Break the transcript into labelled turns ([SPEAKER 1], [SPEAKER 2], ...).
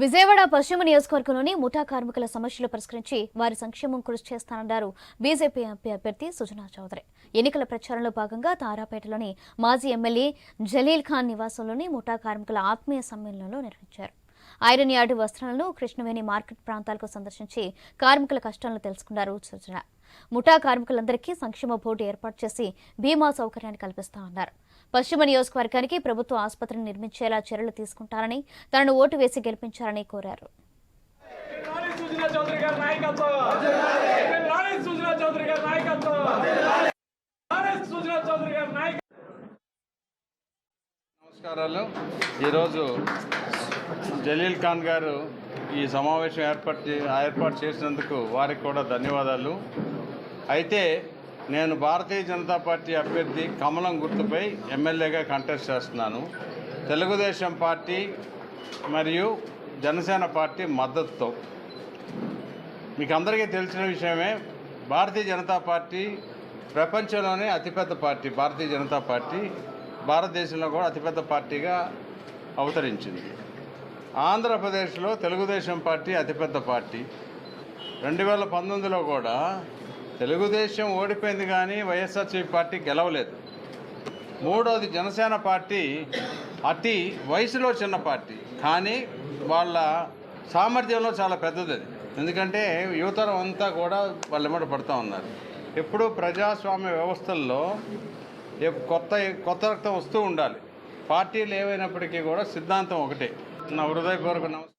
[SPEAKER 1] విజయవాడ పశ్చిమ నియోజకవర్గంలోని ముఠా కార్మికుల సమస్యలు పరిష్కరించి వారి సంక్షేమం కృషి చేస్తానన్నారు బీజేపీ ఎంపీ అభ్యర్థి సుజనా చౌదరి. ఎన్నికల ప్రచారంలో భాగంగా తారాపేటలోని మాజీ ఎమ్మెల్యే జలీల్ ఖాన్ నివాసంలోని ముఠా కార్మికుల ఆత్మీయ సమ్మేళనంలో నిర్వహించారు. ఐరన్ యార్డు వస్త్రాలను కృష్ణవేణి మార్కెట్ ప్రాంతాలకు సందర్శించి కార్మికుల కష్టాలను తెలుసుకున్నారు సుజన. ముఠా కార్మికులందరికీ సంక్షేమ బోర్డు ఏర్పాటు చేసి బీమా సౌకర్యాన్ని కల్పిస్తామన్నారు. పశ్చిమ నియోజకవర్గానికి ప్రభుత్వ ఆసుపత్రిని నిర్మించేలా చర్యలు తీసుకుంటారని తనను ఓటు వేసి గెలిపించారని కోరారు.
[SPEAKER 2] నమస్కారాలు. ఈరోజు జలీల్ ఖాన్ గారు ఈ సమావేశం ఏర్పాటు ఏర్పాటు చేసినందుకు వారికి కూడా ధన్యవాదాలు. అయితే నేను భారతీయ జనతా పార్టీ అభ్యర్థి కమలం గుర్తుపై ఎమ్మెల్యేగా కంటెస్ట్ చేస్తున్నాను. తెలుగుదేశం పార్టీ మరియు జనసేన పార్టీ మద్దతుతో. మీకు అందరికీ తెలిసిన విషయమే భారతీయ జనతా పార్టీ ప్రపంచంలోనే అతిపెద్ద పార్టీ భారతీయ జనతా పార్టీ భారతదేశంలో కూడా అతిపెద్ద పార్టీగా అవతరించింది. ఆంధ్రప్రదేశ్లో తెలుగుదేశం పార్టీ అతిపెద్ద పార్టీ. రెండు వేల పంతొమ్మిదిలో కూడా తెలుగుదేశం ఓడిపోయింది కానీ వైఎస్ఆర్సీపీ పార్టీ గెలవలేదు. మూడోది జనసేన పార్టీ అతి వయసులో చిన్న పార్టీ కానీ వాళ్ళ సామర్థ్యంలో చాలా పెద్దది. అది ఎందుకంటే యువతరం అంతా కూడా వాళ్ళు ఎమ్మట పడుతూ ఉన్నారు. ఎప్పుడూ ప్రజాస్వామ్య వ్యవస్థల్లో కొత్త కొత్త రక్తం వస్తూ ఉండాలి. పార్టీలు ఏవైనప్పటికీ కూడా సిద్ధాంతం ఒకటే. నా హృదయపూర్వక నమస్కారం